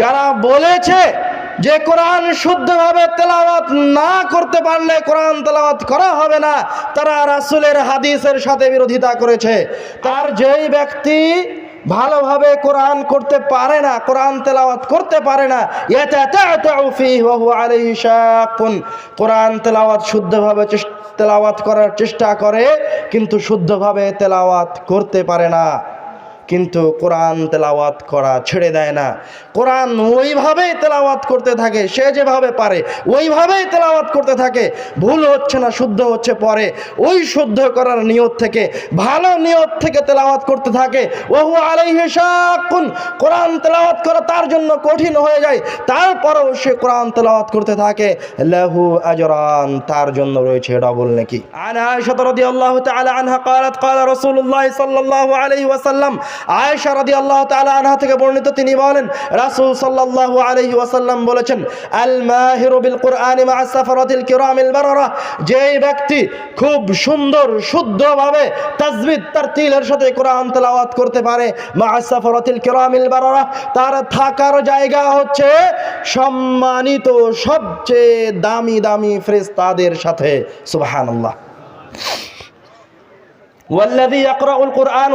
যারা বলেছে যে কোরআন শুদ্ধভাবে তেলাওয়াত না করতে পারলে কোরআন তেলাওয়াত করা হবে না, তারা রাসুলের হাদিসের সাথে বিরোধিতা করেছে। তার যেই ব্যক্তি ভালোভাবে কোরআন করতে পারে না, কোরআন তেলাওয়াত করতে পারে না কোরআন তেলাওয়াত শুদ্ধভাবে তেলাওয়াত করার চেষ্টা করে, কিন্তু শুদ্ধভাবে তেলাওয়াত করতে পারে না। কিন্তু কোরআন তেলাওয়াত করা ছেড়ে দেয় না কোরআন ওইভাবেই তেলাওয়াত করতে থাকে সে যেভাবে পারে ওইভাবেই তেলাওয়াত করতে থাকে ভুল হচ্ছে না শুদ্ধ হচ্ছে পরে ওই শুদ্ধ করার নিয়ত থেকে ভালো নিয়ত থেকে তেলাওয়াত করতে থাকে ওহু আলাইহি শাকুন কোরআন তেলাওয়াত করা তার জন্য কঠিন হয়ে যায় তারপরেও সে কোরআন তেলাওয়াত করতে থাকে লাহু আজরান তার জন্য রয়েছে ডবল নাকি আন আয়েশা রাদিয়াল্লাহু তাআলা আনহা قالت قال رسول الله صلى الله عليه وسلم আয়েশা রাদি আল্লাহ তালা আনহা থেকে বর্ণিত তিনি বলেন, রাসুল সাল্লাহ আলহি ওয়াসাল্লাম বলেছেন আল মাহিরুবিল কোরআন মাহসাফরতিল কিরামিল বাররা, যেই ব্যক্তি খুব সুন্দর, শুদ্ধভাবে তাজবিদ, তার তিলের সাথে কোরআন তেলাওয়াত করতে পারে মাহসাফরতিল কিরামিল বাররা, তার থাকার জায়গা হচ্ছে সম্মানিত সবচেয়ে দামি দামি ফ্রেস্তাদের সাথে। সুবাহান আল্লাহ ওয়াল্লাদি আকরাউল কোরআন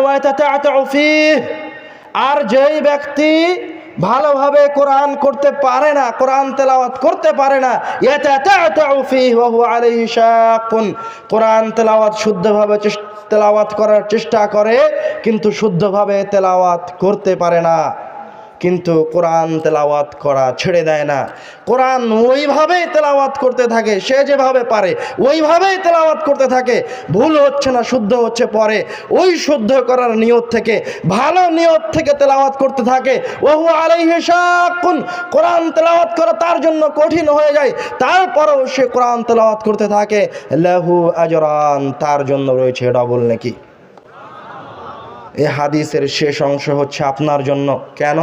ফিহ। আর যেই ব্যক্তি ভালোভাবে কোরআন করতে পারে না, কোরআন তেলাওয়াত করতে পারে না কোরআন তেলাওয়াত শুদ্ধভাবে তেলাওয়াত করার চেষ্টা করে, কিন্তু শুদ্ধভাবে তেলাওয়াত করতে পারে না। কিন্তু কোরআন তেলাওয়াত করা ছেড়ে দেয় না। কোরআন ওইভাবেই তেলাওয়াত করতে থাকে, সে যেভাবে পারে ওইভাবেই তেলাওয়াত করতে থাকে। ভুল হচ্ছে না, শুদ্ধ হচ্ছে পরে। ওই শুদ্ধ করার নিয়ত থেকে, ভালো নিয়ত থেকে তেলাওয়াত করতে থাকে। ওহু আলাইহি শাকুন, কোরআন তেলাওয়াত করা তার জন্য কঠিন হয়ে যায়। তারপরেও সে কোরআন তেলাওয়াত করতে থাকে। লাহু আজরান, তার জন্য রয়েছে ডবল নাকি। এ হাদিসের শেষ অংশ হচ্ছে আপনার জন্য। কেন?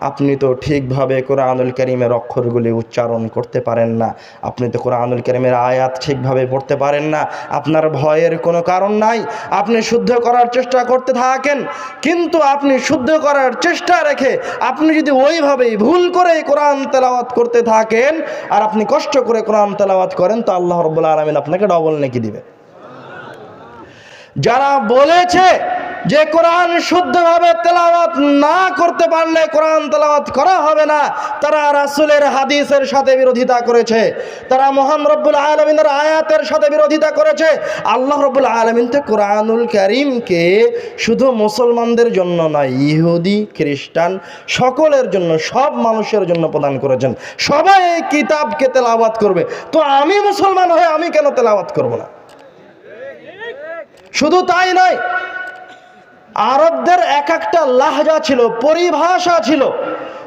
আপনি তো ঠিকভাবে কোরআনুল করিমের অক্ষরগুলি উচ্চারণ করতে পারেন না। আপনি তো কোরআনুল করিমের আয়াত ঠিকভাবে পড়তে পারেন না। আপনার ভয়ের কোনো কারণ নাই। আপনি শুদ্ধ করার চেষ্টা করতে থাকেন। কিন্তু আপনি শুদ্ধ করার চেষ্টা রেখে আপনি যদি ওইভাবেই ভুল করে কোরআন তেলাওয়াত করতে থাকেন, আর আপনি কষ্ট করে কোরআন তেলাওয়াত করেন, তো আল্লাহ রব্বুল আলমিন আপনাকে ডবল নেকি দিবে। যারা বলেছে যে কোরআন শুদ্ধভাবে তেলাওয়াত না করতে পারলে কোরআন তেলাওয়াত করা হবে না, তারা রাসূলের হাদিসের সাথে বিরোধিতা করেছে, তারা মহান রব্বুল আলমিনের আয়াতের সাথে বিরোধিতা করেছে। আল্লাহ রব্বুল আলমিন তো কোরআনুল করিমকে শুধু মুসলমানদের জন্য নয়, ইহুদি, খ্রিস্টান, সকলের জন্য, সব মানুষের জন্য প্রদান করেছেন। সবাই এই কিতাবকে তেলাওয়াত করবে। তো আমি মুসলমান হয়ে আমি কেন তেলাওয়াত করব না? শুধু তাই নয়, আরবদের এক একটা লাহজা ছিল, পরিভাষা ছিল।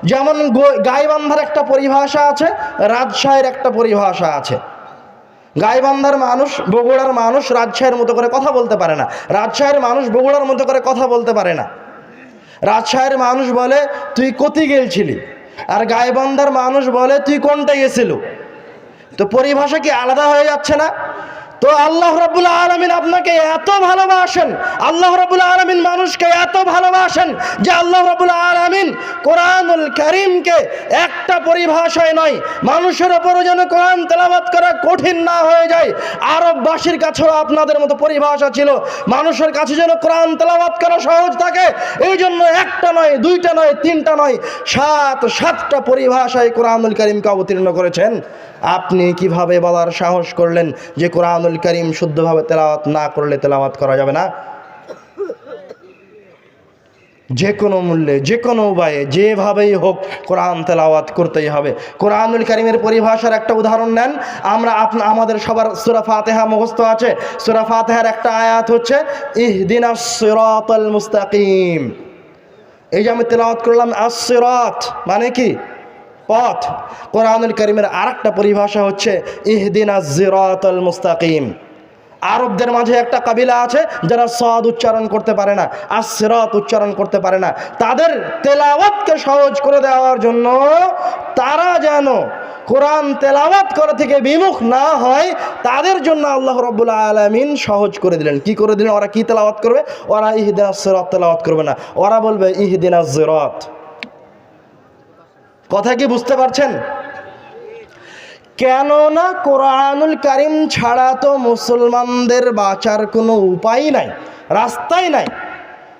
যেমন গাইবান্ধার একটা পরিভাষা আছে, রাজশাহীর একটা পরিভাষা আছে। গাইবান্ধার মানুষ, বগুড়ার মানুষ রাজশাহীর মতো করে কথা বলতে পারে না। রাজশাহীর মানুষ বগুড়ার মতো করে কথা বলতে পারে না। রাজশাহীর মানুষ বলে, তুই কতি গেলছিলি? আর গাইবান্ধার মানুষ বলে, তুই কোনটা গেছিল? তো পরিভাষা কি আলাদা হয়ে যাচ্ছে না? তো আল্লাহ রাবুল আলমিন আপনাকে এত ভালোবাসেন, আল্লাহ রাবুল আলমিন মানুষকে এত ভালোবাসেন যে আল্লাহ রাবুল আলমিন কোরআনুল করিমকে একটা পরিভাষায় নয়, মানুষের ওপরও যেন কোরআন তেলাবাত করা কঠিন না হয়ে যায়। আরববাসীর কাছেও আপনাদের মতো পরিভাষা ছিল, মানুষের কাছে যেন কোরআন তেলাবাত করা সহজ থাকে, এই জন্য একটা নয়, দুইটা নয়, তিনটা নয়, সাত, সাতটা পরিভাষায় কোরআনুল করিমকে অবতীর্ণ করেছেন। আপনি কীভাবে বলার সাহস করলেন যে কোরআনুল করিম শুদ্ধভাবে তেলাওয়াত না করলে তেলাওয়াত করা যাবে না। যে কোনো মূল্যে, যে কোনো উপায়ে, যেভাবেই হোক কোরআন তেলাওয়াত করতেই হবে। কোরআনুল করিমের পরিভাষার একটা উদাহরণ নেন। আমরা আপনা আমাদের সবার সুরা ফাতেহা মুখস্থ আছে। সুরা ফাতেহার একটা আয়াত হচ্ছে, ইহদিনা মুস্তাকিম। এই যে আমি তেলাওয়াত করলাম আসিরাত মানে কি? পথ কোরআনুল করিমের আরেকটা পরিভাষা হচ্ছে ইহদিনা জিরাতাল মুস্তাকিম। আরবদের মাঝে একটা কাবিলা আছে যারা সদ উচ্চারণ করতে পারে না, আর আসিরাত উচ্চারণ করতে পারে না। তাদের তেলাওয়াতকে সহজ করে দেওয়ার জন্য তারা যেন কোরআন তেলাওয়াত করা থেকে বিমুখ না হয়, তাদের জন্য আল্লাহ রব্বুল আলমিন সহজ করে দিলেন। কি করে দিলেন? ওরা কি তেলাওয়াত করবে? ওরা ইহদিনা সিরাত তেলাওয়াত করবে না। ওরা বলবে ইহদিনা জিরাত কথা কি বুঝতে পারছেন? কেননা কোরআনুল করিম ছাড়া তো মুসলমানদের বাঁচার কোনো উপায় নাই, রাস্তাই নাই।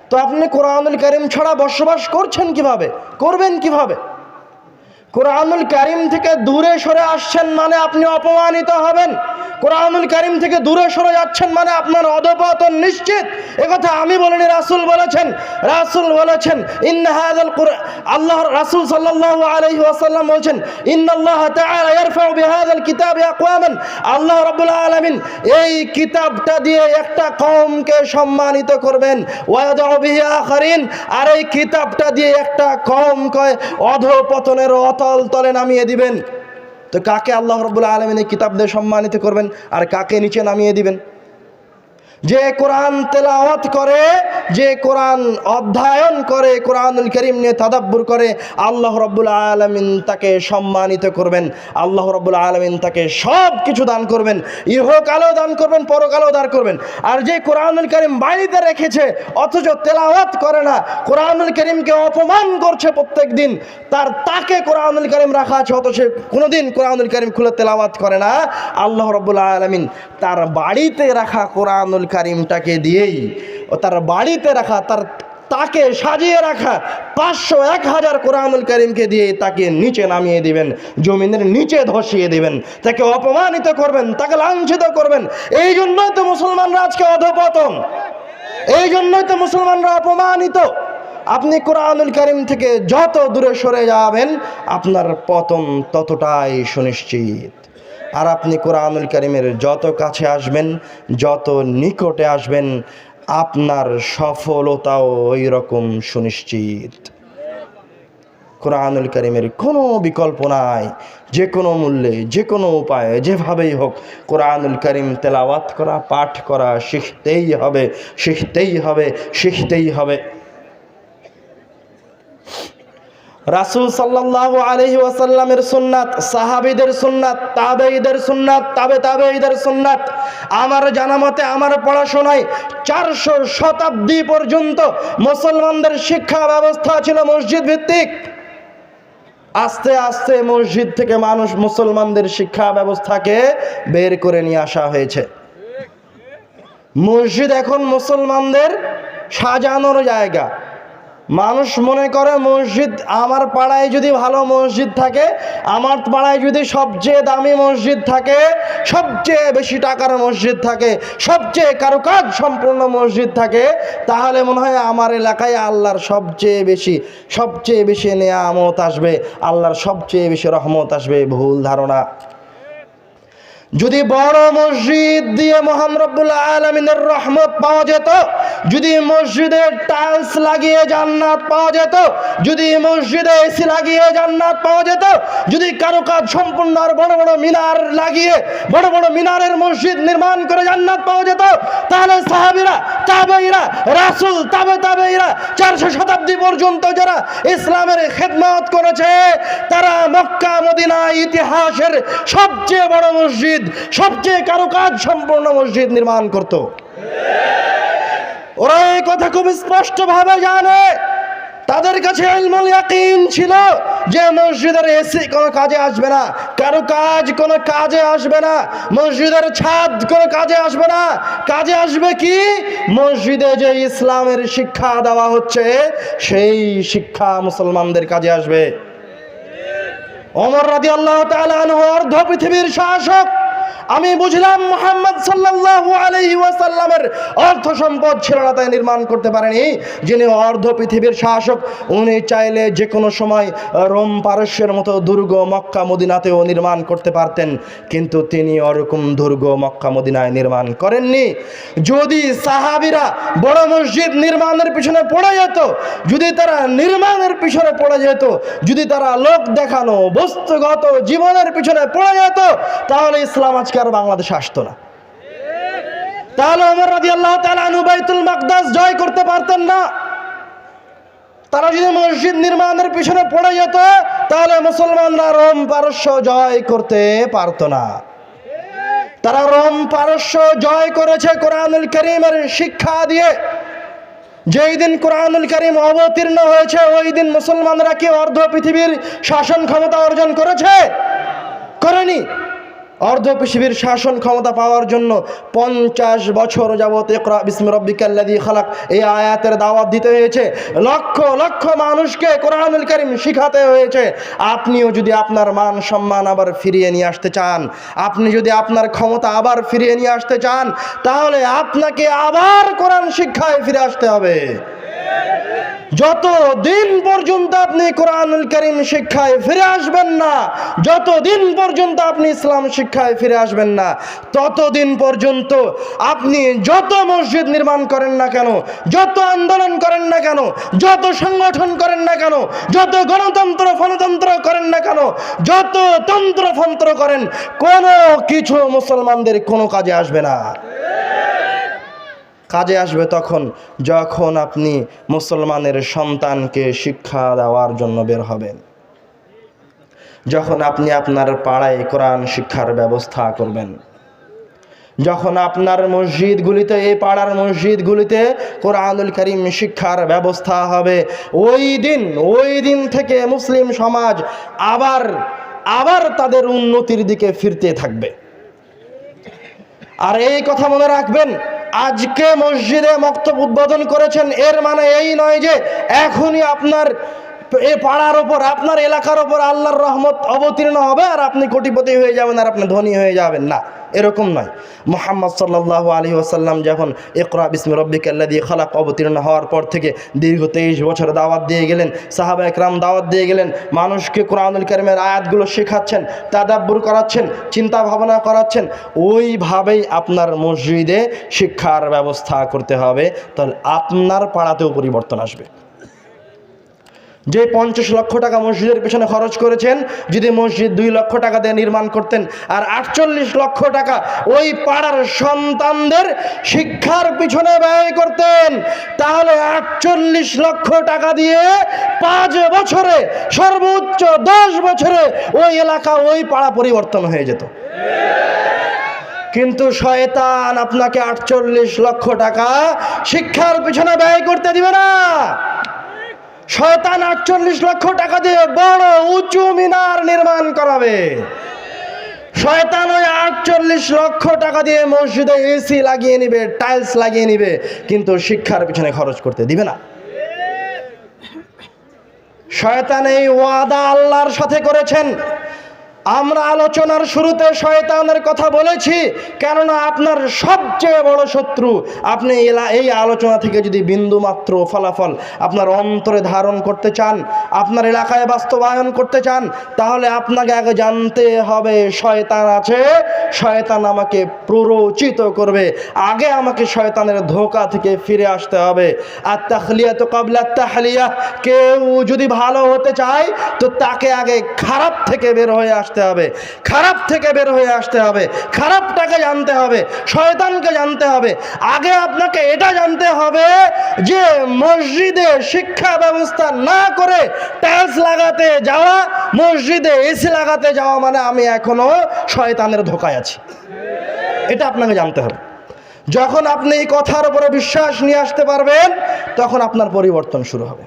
তো আপনি কোরআনুল করিম ছাড়া বসবাস করছেন কীভাবে? করবেন কীভাবে? কোরআনুল কারিম থেকে দূরে সরে আসছেন মানে আপনি অপমানিত হবেন। কোরআনুল কারিম থেকে দূরে সরে যাচ্ছেন মানে আপনার অধপতন নিশ্চিত। একথা আমি বলিনি, রাসূল বলেছেন। রাসূল বলেছেন ইন্নাহাদাল আল্লাহ রাসূল সাল্লাল্লাহু আলাইহি ওয়াসাল্লাম বলেছেন, ইন্নাল্লাহ তাআলা ইয়ারফাউ বিহাদাল কিতাবি আকওয়ামান। আল্লাহ রাব্বুল আলামিন এই কিতাবটা দিয়ে একটা কওমকে সম্মানিত করবেন। ওয়াদাউ বিহি আখারিন। আর এই কিতাবটা দিয়ে একটা কওমকে অধপতনের অতল তলে নামিয়ে দিবেন। তো কাকে আল্লাহ রবুল্লা আলমিন এই কিতাব দিয়ে সম্মানিত করবেন? আর কাকে নিচে নামিয়ে দিবেন? যে কোরআন তেলাওয়াত করে, যে কোরআন অধ্যয়ন করে, কোরআনুল করিম নিয়ে তাদাব্বুর করে, আল্লাহ রব্বুল আলমিন তাকে সম্মানিত করবেন। আল্লাহ রব্বুল আলমিন তাকে সব কিছু দান করবেন। ইহকালেও দান করবেন, পরকালেও দান করবেন। আর যে কোরআনুল করিম বাড়িতে রেখেছে, অথচ তেলাওয়াত করে না, কোরআনুল করিমকে অপমান করছে প্রত্যেক দিন তার তাকে কোরআনুল করিম রাখা আছে, অথচ কোনোদিন কোরআনুল করিম খুলে তেলাওয়াত করে না। আল্লাহ রব্বুল আলমিন তার বাড়িতে রাখা কোরআনুল কারিমটাকে দিয়েই ও তার বাড়িতে রাখা, তার তাকে সাজিয়ে রাখা পাঁচশো এক হাজার কোরআনুল করিমকে দিয়ে তাকে নিচে নামিয়ে দিবেন, জমিনের নিচে ধসিয়ে দিবেন, তাকে অপমানিত করবেন, তাকে লাঞ্ছিত করবেন। এই জন্যই তো মুসলমানরা আজকে অধপতন। এই জন্যই তো মুসলমানরা অপমানিত। আপনি কোরআনুল করিম থেকে যত দূরে সরে যাবেন, আপনার পতন ততটাই সুনিশ্চিত। আর আপনি কোরআনুল করিমের যত কাছে আসবেন, যত নিকটে আসবেন, আপনার সফলতাও ওই রকম সুনিশ্চিত। কোরআনুল করিমের কোনো বিকল্প নাই, যে কোনো মূল্যে, যে কোনো উপায়ে, যেভাবেই হোক, কোরআনুল করিম তেলাওয়াত করা, পাঠ করা, শিখতেই হবে শিখতেই হবে শিখতেই হবে। রাসূল সাল্লাল্লাহু আলাইহি ওয়াসাল্লামের সুন্নাত, সাহাবিদের সুন্নাত, তাবেঈদের সুন্নাত, তাবে তাবেঈদের সুন্নাত, আমার জানা মতে আমার পড়াশোনায় চারশো শতাব্দী পর্যন্ত মুসলমানদের শিক্ষা ব্যবস্থা ছিল মসজিদ ভিত্তিক। আস্তে আস্তে মসজিদ থেকে মানুষ মুসলমানদের শিক্ষা ব্যবস্থাকে বের করে নিয়ে আসা হয়েছে। মসজিদ এখন মুসলমানদের সাজানোর জায়গা। মানুষ মনে করে, মসজিদ আমার পাড়ায় যদি ভালো মসজিদ থাকে, আমার পাড়ায় যদি সবচেয়ে দামি মসজিদ থাকে, সবচেয়ে বেশি টাকার মসজিদ থাকে, সবচেয়ে কারুকাজ সম্পূর্ণ মসজিদ থাকে, তাহলে মনে হয় আমার এলাকায় আল্লাহর সবচেয়ে বেশি সবচেয়ে বেশি নেয়ামত আসবে, আল্লাহর সবচেয়ে বেশি রহমত আসবে, ভুল ধারণা। যদি বড় মসজিদ দিয়ে রব্বুল্লাহ আলমিনের রহমত পাওয়া যেত, যদি মসজিদে টাইলস লাগিয়ে জান্নাত পাওয়া যেত, যদি মসজিদে এসি লাগিয়ে জান্নাত পাওয়া যেত, যদি কারও কাজ সম্পূর্ণ আর বড় বড় মিনার লাগিয়ে বড় বড় মিনারের মসজিদ নির্মাণ করে জান্নাত পাওয়া যেত, তাহলে সাহাবিরা তাবেইরা রাসুল, তাবে তাবেইরা চারশো শতাব্দী পর্যন্ত যারা ইসলামের খেদমত করেছে, তারা মক্কা, মদিনা ইতিহাসের সবচেয়ে বড় মসজিদ সবচেয়ে কারুকাজ সম্পূর্ণ মসজিদ নির্মাণ করত। ওরা এই কথা খুব স্পষ্টভাবে জানে। তাদের কাছে ছিল যে মসজিদের এসি কোনো কাজে আসবে না, কারও কাজ কোনো কাজে আসবে না, মসজিদের ছাদ কোনো কাজে আসবে না। কাজে আসবে কি? মসজিদে যে ইসলামের শিক্ষা দেওয়া হচ্ছে, সেই শিক্ষা মুসলমানদের কাজে আসবে। ওমর রাদি আল্লাহ অর্ধ পৃথিবীর শাসক আমি বুঝলাম মোহাম্মদ সাল্লাল্লাহু আলাইহি ওয়াসাল্লামের অর্থ সম্পদ ছিল না, তাই নির্মাণ করতে পারেনি। যিনি অর্ধ পৃথিবীর শাসক, উনি চাইলে যে কোনো সময় রোম পারস্যের মতো দুর্গ মক্কা মদিনাতেও নির্মাণ করতে পারতেন, কিন্তু তিনি ওরকম দুর্গ মক্কা মদিনায় নির্মাণ করেননি। যদি সাহাবিরা বড় মসজিদ নির্মাণের পিছনে পড়ে যেত, যদি তারা নির্মাণের পিছনে পড়ে যেত, যদি তারা লোক দেখানো, বস্তুগত জীবনের পিছনে পড়ে যেত, তাহলে ইসলাম আজকে আর বাংলাদেশে আসতো না। তাহলে ওমর রাজি আল্লাহ তালু বাইতুল মাকদাস জয় করতে পারতেন না। তারা যদি মসজিদ নির্মাণের পিছনে পড়ে যেত, তাহলে মুসলমানরা রোম পারস্য জয় করতে পারতো না। তারা রোম পারস্য জয় করেছে কোরআনুল করিমের শিক্ষা দিয়ে। যেই দিন কোরআনুল করিম অবতীর্ণ হয়েছে, ওই দিন মুসলমানরা কি অর্ধ পৃথিবীর শাসন ক্ষমতা অর্জন করেছে? করেনি। অর্ধ পৃথিবীর শাসন ক্ষমতা পাওয়ার জন্য পঞ্চাশ বছর যাবত একরা বিস্মি রব্বিকাল্লাদি খালাক। এই আয়াতের দাওয়াত দিতে হয়েছে। লক্ষ লক্ষ মানুষকে কোরআনুল করিম শিখাতে হয়েছে। আপনিও যদি আপনার মান সম্মান আবার ফিরিয়ে নিয়ে আসতে চান, আপনি যদি আপনার ক্ষমতা আবার ফিরিয়ে নিয়ে আসতে চান, তাহলে আপনাকে আবার কোরআন শিক্ষায় ফিরে আসতে হবে। যত দিন পর্যন্ত আপনি কোরআনুল করিম শিক্ষায় ফিরে আসবেন না যত দিন পর্যন্ত আপনি ইসলাম শিক্ষায় ফিরে আসবেন না, ততদিন পর্যন্ত আপনি যত মসজিদ নির্মাণ করেন না কেন, যত আন্দোলন করেন না কেন, যত সংগঠন করেন না কেন, যত গণতন্ত্র ফনতন্ত্র করেন না কেন, যত তন্ত্র ফন্ত্র করেন, কোনো কিছু মুসলমানদের কোনো কাজে আসবে না। কাজে আসবে তখন, যখন আপনি মুসলমানের সন্তানকে শিক্ষা দেওয়ার জন্য বের হবেন। যখন আপনি আপনার পাড়ায় কোরআন শিক্ষার ব্যবস্থা করবেন। যখন আপনার মসজিদগুলিতে, এই পাড়ার মসজিদগুলিতে কোরআনুল করিম শিক্ষার ব্যবস্থা হবে, ওই দিন ওই দিন থেকে মুসলিম সমাজ আবার আবার তাদের উন্নতির দিকে ফিরতে থাকবে। আর এই কথা মনে রাখবেন আজকে মসজিদে মক্তব উদ্বোধন করেছেন। এর মানে এই নয় যে এখনই আপনার এ পাড়ার ওপর, আপনার এলাকার ওপর আল্লাহর রহমত অবতীর্ণ হবে আর আপনি কোটিপতি হয়ে যাবেন আর আপনি ধনী হয়ে যাবেন। না, এরকম নয়। মোহাম্মদ সাল্লাহ আলী ওসাল্লাম যখন ইকরা বিসমি রব্বিক দিয়ে খালাক অবতীর্ণ হওয়ার পর থেকে দীর্ঘ তেইশ বছর দাওয়াত দিয়ে গেলেন, সাহাবা একরাম দাওয়াত দিয়ে গেলেন, মানুষকে কোরআনুল করিমের আয়াতগুলো শেখাচ্ছেন, তাদাব্বুর করাচ্ছেন চিন্তা ভাবনা করাচ্ছেন, ওইভাবেই আপনার মসজিদে শিক্ষার ব্যবস্থা করতে হবে, তাহলে আপনার পাড়াতেও পরিবর্তন আসবে। যে পঞ্চাশ লক্ষ টাকা মসজিদের পেছনে খরচ করেছেন, যদি মসজিদ দুই লক্ষ টাকা দিয়ে নির্মাণ করতেন আর আটচল্লিশ লক্ষ টাকা ওই পাড়ার সন্তানদের শিক্ষার পিছনে ব্যয় করতেন, তাহলে আটচল্লিশ লক্ষ টাকা দিয়ে পাঁচ বছরে, সর্বোচ্চ দশ বছরে ওই এলাকা, ওই পাড়া পরিবর্তন হয়ে যেত। কিন্তু শয়তান আপনাকে আটচল্লিশ লক্ষ টাকা শিক্ষার পিছনে ব্যয় করতে দিবে না। শয়তান আটচল্লিশ লক্ষ টাকা দিয়ে বড় উঁচু মিনার নির্মাণ করাবে। শয়তান ওই আটচল্লিশ লক্ষ টাকা দিয়ে মসজিদে এসি লাগিয়ে নিবে টাইলস লাগিয়ে নিবে, কিন্তু শিক্ষার পিছনে খরচ করতে দিবে না। শয়তান এই ওয়াদা আল্লাহর সাথে করেছেন। আমরা আলোচনার শুরুতে শয়তানের কথা বলেছি, কেননা আপনার সবচেয়ে বড় শত্রু, আপনি এই আলোচনা থেকে যদি বিন্দু মাত্র ফলাফল আপনার অন্তরে ধারণ করতে চান, আপনার এলাকায় বাস্তবায়ন করতে চান, তাহলে আপনাকে আগে জানতে হবে, শয়তান আছে, শয়তান আমাকে প্ররোচিত করবে, আগে আমাকে শয়তানের ধোকা থেকে ফিরে আসতে হবে। আর তাহলিয়া তো কাবলা তাহলিয়া কেউ যদি ভালো হতে চায়, তো তাকে আগে খারাপ থেকে বের হয়ে আসতে হবে। খারাপ থেকে বের হয়ে আসতে হবে। খারাপটাকে জানতে হবে। শয়তানকে জানতে হবে। আগে আপনাকে এটা জানতে হবে যে মসজিদে শিক্ষা ব্যবস্থা না করে টাইলস লাগাতে যাওয়া, মসজিদে এসি লাগাতে যাওয়া মানে আমি এখনও শয়তানের ধোকায় আছি। এটা আপনাকে জানতে হবে। যখন আপনি এই কথার উপরে বিশ্বাস নিয়ে আসতে পারবেন, তখন আপনার পরিবর্তন শুরু হবে।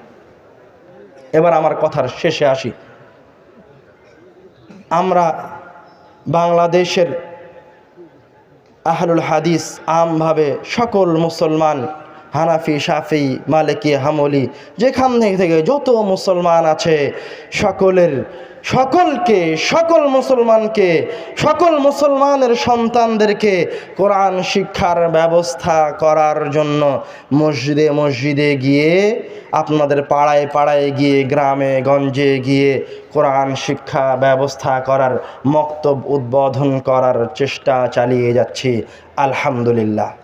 এবার আমার কথার শেষে আসি। আমরা বাংলাদেশের আহলুল হাদিস আমভাবে সকল মুসলমান, হানাফি সাফি মালিকি, হামলি, যেখান থেকে যত মুসলমান আছে, সকলের সকলকে, সকল মুসলমানকে, সকল মুসলমানের সন্তানদেরকে কোরআন শিক্ষার ব্যবস্থা করার জন্য মসজিদে মসজিদে গিয়ে আপনাদের পাড়ায় পাড়ায় গিয়ে, গ্রামে, গঞ্জে গিয়ে কোরআন শিক্ষা ব্যবস্থা করার, মক্তব উদ্বোধন করার চেষ্টা চালিয়ে যাচ্ছি। আলহামদুলিল্লাহ।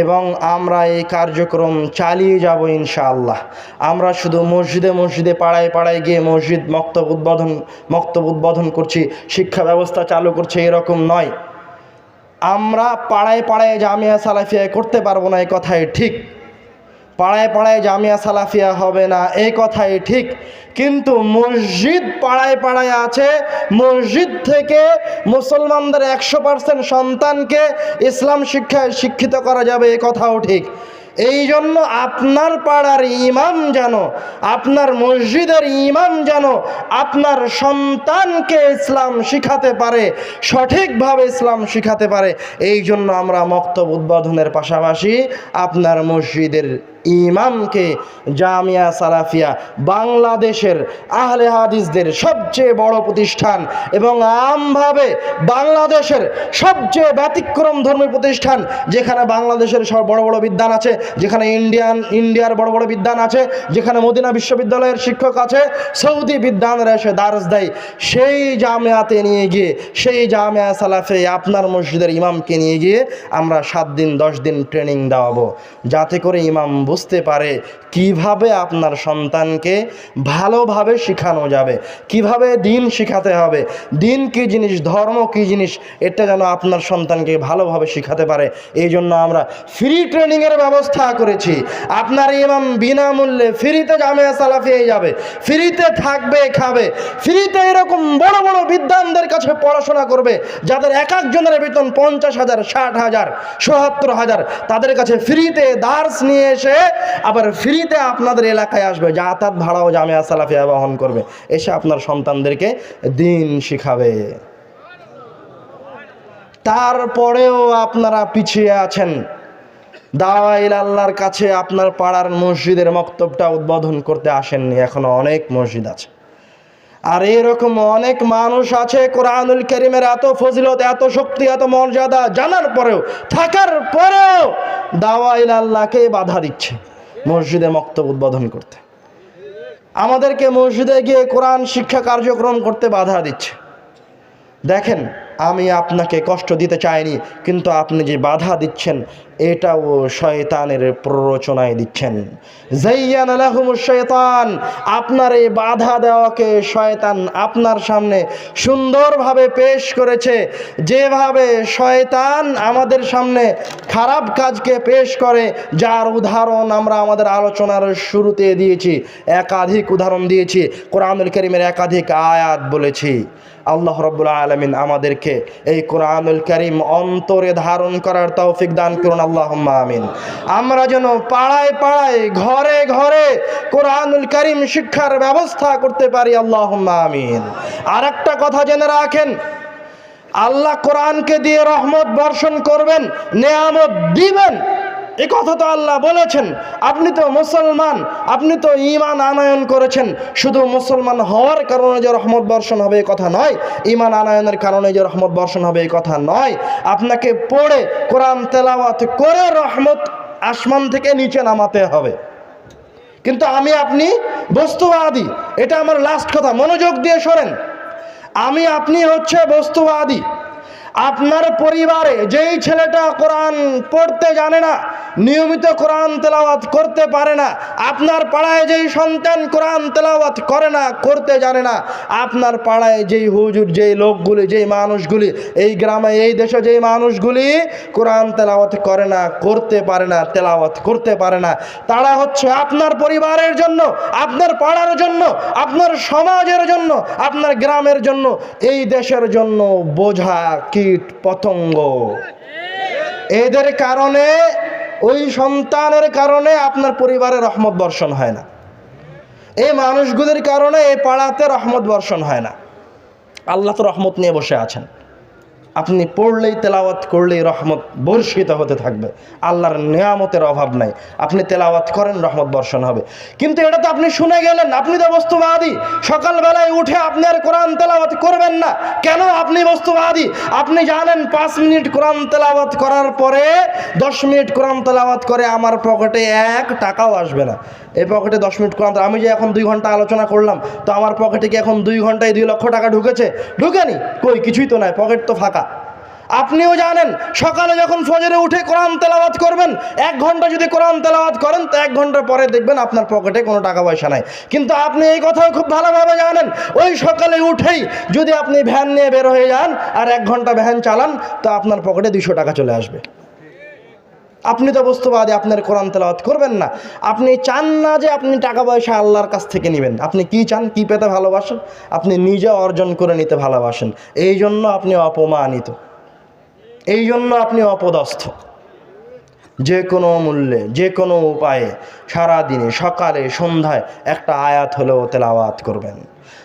এবং আমরা এই কার্যক্রম চালিয়ে যাব ইনশাআল্লাহ। আমরা শুধু মসজিদে মসজিদে পাড়ায় পাড়ায় গিয়ে মসজিদ মক্তব উদ্বোধন মক্তব উদ্বোধন করছি, শিক্ষা ব্যবস্থা চালু করছে এরকম নয়। আমরা পাড়ায় পাড়ায় জামিয়া সালাফিয়া করতে পারব না এই কথাই ঠিক। পাড়ায় পাড়ায় জামিয়া সালাফিয়া হবে না এই কথাই ঠিক। কিন্তু মসজিদ পাড়ায় পাড়ায় আছে, মসজিদ থেকে মুসলমানদের একশো পার্সেন্ট সন্তানকে ইসলাম শিক্ষায় শিক্ষিত করা যাবে, এ কথাও ঠিক। এই জন্য আপনার পাড়ার ইমাম যেন, আপনার মসজিদের ইমাম যেন, আপনার সন্তানকে ইসলাম শিখাতে পারে, সঠিকভাবে ইসলাম শিখাতে পারে এই জন্য আমরা মক্তব উদ্বোধনের পাশাপাশি আপনার মসজিদের ইমামকে জামিয়া সালাফিয়া বাংলাদেশের আহলে হাদিসদের সবচেয়ে বড় প্রতিষ্ঠান এবং আমভাবে বাংলাদেশের সবচেয়ে ব্যতিক্রম ধর্মী প্রতিষ্ঠান, যেখানে বাংলাদেশের সব বড় বড় বিদ্যান আছে, যেখানে ইন্ডিয়ান, ইন্ডিয়ার বড় বড় বিদ্যান আছে, যেখানে মদিনা বিশ্ববিদ্যালয়ের শিক্ষক আছে, সৌদি বিদ্যানরা এসে দারস দেয়। সেই জামিয়াতে নিয়ে গিয়ে, সেই জামিয়া সালাফে আপনার মসজিদের ইমামকে নিয়ে গিয়ে আমরা সাত দিন, দশ দিন ট্রেনিং দেওয়াবো। যাতে করে ইমাম বুঝতে পারে কীভাবে আপনার সন্তানকে ভালোভাবে শেখানো যাবে, কীভাবে দিন শেখাতে হবে, দিন কি জিনিস, ধর্ম কি জিনিস, এটা যেন আপনার সন্তানকে ভালোভাবে শেখাতে পারে। এই জন্য আমরা ফ্রি ট্রেনিংয়ের ব্যবস্থা করেছি। আপনার ইমাম বিনামূল্যে ফ্রিতে জামিয়া সালাফিয়ে যাবে ফ্রিতে থাকবে, খাবে ফ্রিতে এরকম বড় বড় বিদ্যানদের কাছে পড়াশোনা করবে, যাদের এক একজনের বেতন পঞ্চাশ হাজার, ষাট হাজার, সত্তর হাজার, তাদের কাছে ফ্রিতে দার্স নিয়ে এসে আবার ফ্রিতে আপনাদের এলাকায় আসবে, যাতায়াত ভাড়াও জামিয়া সালাফিয়া বহন করবে। এসে আপনার সন্তানদেরকে দিন শিখাবে। তারপরেও আপনারা পিছিয়ে আছেন। দাওয়াইল আল্লাহর কাছে আপনার পাড়ার মসজিদের মক্তবটা উদ্বোধন করতে আসেননি, এখনও অনেক মসজিদ আছে। আর এরকম অনেক মানুষ আছে কোরআনুল করিমের এত ফজিলত, এত শক্তি, এত মর্যাদা জানার পরেও, থাকার পরেও দাওয়াইল আল্লাহকে বাধা দিচ্ছে মসজিদে মক্তব উদ্বোধন করতে। আমাদেরকে মসজিদে গিয়ে কোরআন শিক্ষা কার্যক্রম করতে বাধা দিচ্ছে। দেখেন আমি আপনাকে কষ্ট দিতে চাইনি, কিন্তু আপনি যে বাধা দিচ্ছেন, এটাও শয়তানের প্ররোচনায় দিচ্ছেন। জাইয়ান আলাহুম শয়তান, আপনার এই বাধা দেওয়াকে শয়তান আপনার সামনে সুন্দরভাবে পেশ করেছে। যেভাবে শয়তান আমাদের সামনে খারাপ কাজকে পেশ করে, যার উদাহরণ আমরা আমাদের আলোচনার শুরুতে দিয়েছি, একাধিক উদাহরণ দিয়েছি, কোরআনুল করিমের একাধিক আয়াত বলেছি। আল্লাহ রব্বুল আলমিন আমাদেরকে এই কোরআনুল করিম অন্তরে ধারণ করার তৌফিক দান করুন আল্লাহ আমিন। আমরা যেন পাড়ায় পাড়ায়, ঘরে ঘরে কোরআনুল করিম শিক্ষার ব্যবস্থা করতে পারি আল্লাহ আমিন। আর একটা কথা জেনে রাখেন, আল্লাহ কোরআনকে দিয়ে রহমত বর্ষণ করবেন, নেয়ামত দিবেন এ কথা তো আল্লাহ বলেছেন। আপনি তো মুসলমান, আপনি তো ইমান আনায়ন করেছেন। শুধু মুসলমান হওয়ার কারণে যে রহমত বর্ষণ হবে এ কথা নয় ইমান আনায়নের কারণে যে রহমত বর্ষণ হবে এই কথা নয়। আপনাকে পড়ে কোরআন তেলাওয়াত করে রহমত আসমান থেকে নিচে নামাতে হবে। কিন্তু আমি আপনি বস্তুবাদী, এটা আমার লাস্ট কথা, মনোযোগ দিয়ে শোনেন। আমি আপনি হচ্ছে বস্তুবাদী। আপনার পরিবারে যেই ছেলেটা কোরআন পড়তে জানে না, নিয়মিত কোরআন তেলাওয়াত করতে পারে না, আপনার পাড়ায় যেই সন্তান কোরআন তেলাওয়াত করে না, করতে জানে না, আপনার পাড়ায় যেই হুজুর, যেই লোকগুলি, যেই মানুষগুলি, এই গ্রামে, এই দেশে যেই মানুষগুলি কোরআন তেলাওয়াত করে না, করতে পারে না, তেলাওয়াত করতে পারে না, তারা হচ্ছে আপনার পরিবারের জন্য, আপনার পাড়ার জন্য, আপনার সমাজের জন্য, আপনার গ্রামের জন্য, এই দেশের জন্য বোঝা কীট পতঙ্গ। এদের কারণে, ওই সন্তানের কারণে আপনার পরিবারে রহমত বর্ষণ হয় না। এই মানুষগুলির কারণে এই পাড়াতে রহমত বর্ষণ হয় না। আল্লাহ তো রহমত নিয়ে বসে আছেন। আপনি পড়লেই তেলাওয়াত করলেই রহমত বর্ষিত হতে থাকবে। আল্লাহর নিয়ামতের অভাব নাই। আপনি তেলাওয়াত করেন, রহমত বর্ষণ হবে। কিন্তু এটা তো আপনি শুনে গেলেন, আপনি তো বস্তুবাদী। সকালবেলায় উঠে আপনি আর কোরআন তেলাওয়াত করবেন না। কেন আপনি বস্তুবাদী? আপনি জানেন, পাঁচ মিনিট কোরআন তেলাওয়াত করার পরে দশ মিনিট কোরআন তেলাওয়াত করে আমার পকেটে এক টাকাও আসবে না। এই পকেটে দশ মিনিট কোরআন আমি যে এখন দুই ঘণ্টা আলোচনা করলাম, তো আমার পকেটে কি এখন দুই ঘন্টায় দুই লক্ষ টাকা ঢুকেছে? ঢুকেনি? কই? কিছুই তো নাই, পকেট তো ফাঁকা। আপনিও জানেন, সকালে যখন ফজরে উঠে কোরআন তেলাওয়াত করবেন, এক ঘণ্টা যদি কোরআন তেলাওয়াত করেন, তো এক ঘণ্টা পরে দেখবেন আপনার পকেটে কোনো টাকা পয়সা নাই। কিন্তু আপনি এই কথাও খুব ভালোভাবে জানেন, ওই সকালে উঠেই যদি আপনি ভ্যান নিয়ে বের হয়ে যান আর এক ঘণ্টা ভ্যান চালান, তো আপনার পকেটে দুশো টাকা চলে আসবে। আপনি তো বস্তুবাদী আপনার কোরআন তেলাওয়াত করবেন না। আপনি চান না যে আপনি টাকা পয়সা আল্লাহর কাছ থেকে নেবেন। আপনি কি চান? কি পেতে ভালোবাসেন? আপনি নিজে অর্জন করে নিতে ভালোবাসেন। এই জন্য আপনি অপমানিত। এই জন্য আপনি অপদস্থ। যে কোনো মূল্যে যে কোনো উপায়ে সারা দিনে সকালে সন্ধ্যায় একটা আয়াত হলেও তেলাওয়াত করবেন।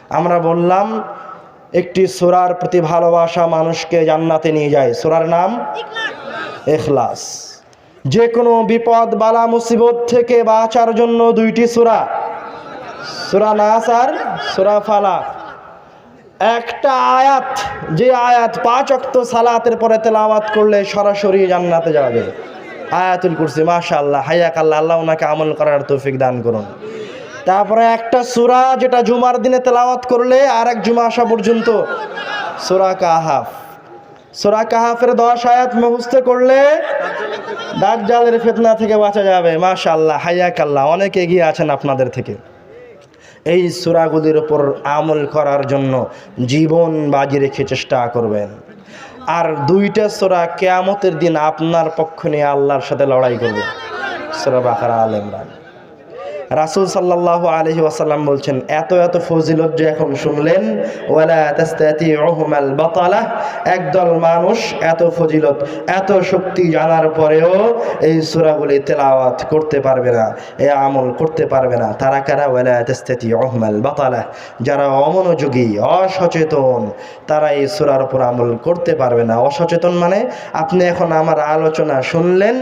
আমরা বললাম একটি সোরার প্রতি ভালোবাসা মানুষকে জান্নাতে নিয়ে যায়। সোরার নাম এখলাস যে কোনো বিপদ, বালা, মুসিবত থেকে বাঁচার জন্য দুইটি সুরা। সুরা নাস আর সুরা ফালা একটা আয়াত, যে আয়াত পাঁচ অক্ত সালাতের পরে তেলাওয়াত করলে সরাসরি জান্নাতে যাবে। আয়াতুল কুরসি, মাশাআল্লাহ হায়াক আল্লাহ আল্লাহ ওনাকে আমল করার তৌফিক দান করুন। তারপরে একটা সুরা, যেটা জুমার দিনে তেলাওয়াত করলে আর এক জুমা আসা পর্যন্ত, সূরা কাহাফ। সূরা কাহাফের দশ আয়াত মুখস্থ করলে দাজ্জালের ফেতনা থেকে বাঁচা যাবে। মাশাআল্লাহ হায়াক আল্লাহ অনেক এগিয়ে আছেন আপনাদের থেকে। এই সুরাগুলির ওপর আমল করার জন্য জীবন বাজি রেখে চেষ্টা করবেন। আর দুইটা সোরা কেয়ামতের দিন আপনার পক্ষ নিয়ে আল্লাহর সাথে লড়াই করবে। সোরা বাকারা আল রাসুল সাল্লাহ আলহি ওয়াসাল্লাম বলছেন, এত এত ফজিলত যে এখন শুনলেন একদল মানুষ এত ফজিলত, এত শক্তি জানার পরেও এই সূরাগুলি তেলাওয়াত করতে পারবে না, এ আমল করতে পারবে না। তারা কারা? ওয়ালা তাস্তাতি ওহমাল বাতালা, যারা অমনোযোগী, অসচেতন, তারা এই সুরার উপর আমল করতে পারবে না। অসচেতন মানে আপনি এখন আমার আলোচনা শুনলেন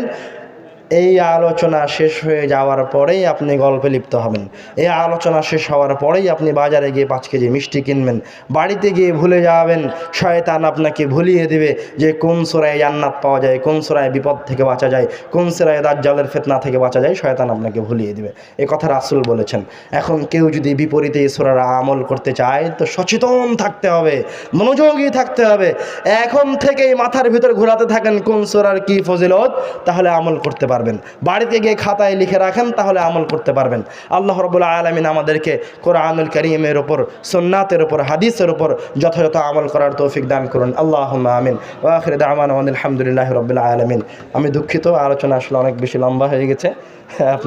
এই আলোচনা শেষ হয়ে যাওয়ার পরেই আপনি গল্পে লিপ্ত হবেন। এই আলোচনা শেষ হওয়ার পরেই আপনি বাজারে গিয়ে পাঁচ কেজি মিষ্টি কিনবেন। বাড়িতে গিয়ে ভুলে যাবেন, শয়তান আপনাকে ভুলিয়ে দেবে যে কোন সোরায় জান্নাত পাওয়া যায়, কোন সোরায় বিপদ থেকে বাঁচা যায়, কোন সোরায় দাজ্জালের ফেতনা থেকে বাঁচা যায়, শয়তান আপনাকে ভুলিয়ে দেবে। এ কথা রাসুল বলেছেন। এখন কেউ যদি বিপরীতে সোরার আমল করতে চায়, তো সচেতন থাকতে হবে, মনোযোগী থাকতে হবে। এখন থেকেই মাথার ভিতর ঘোরাতে থাকেন কোন সোরার কি ফজিলত, তাহলে আমল করতে পারবেন বাড়িতে গিয়ে খাতায় লিখে রাখেন, তাহলে আমল করতে পারবেন। আল্লাহ রবুল্লা আলমিন আমাদেরকে কোরআনুল করিমের ওপর সোননাথের ওপর হাদিসের ওপর যথাযথ আমল করার তৌফিক দান করুন। আল্লাহ আমিন। ওয়াখির দামান আলহামদুলিল্লাহ রবিল্লা আলমিন। আমি দুঃখিত, আলোচনা আসলে অনেক বেশি লম্বা হয়ে গেছে।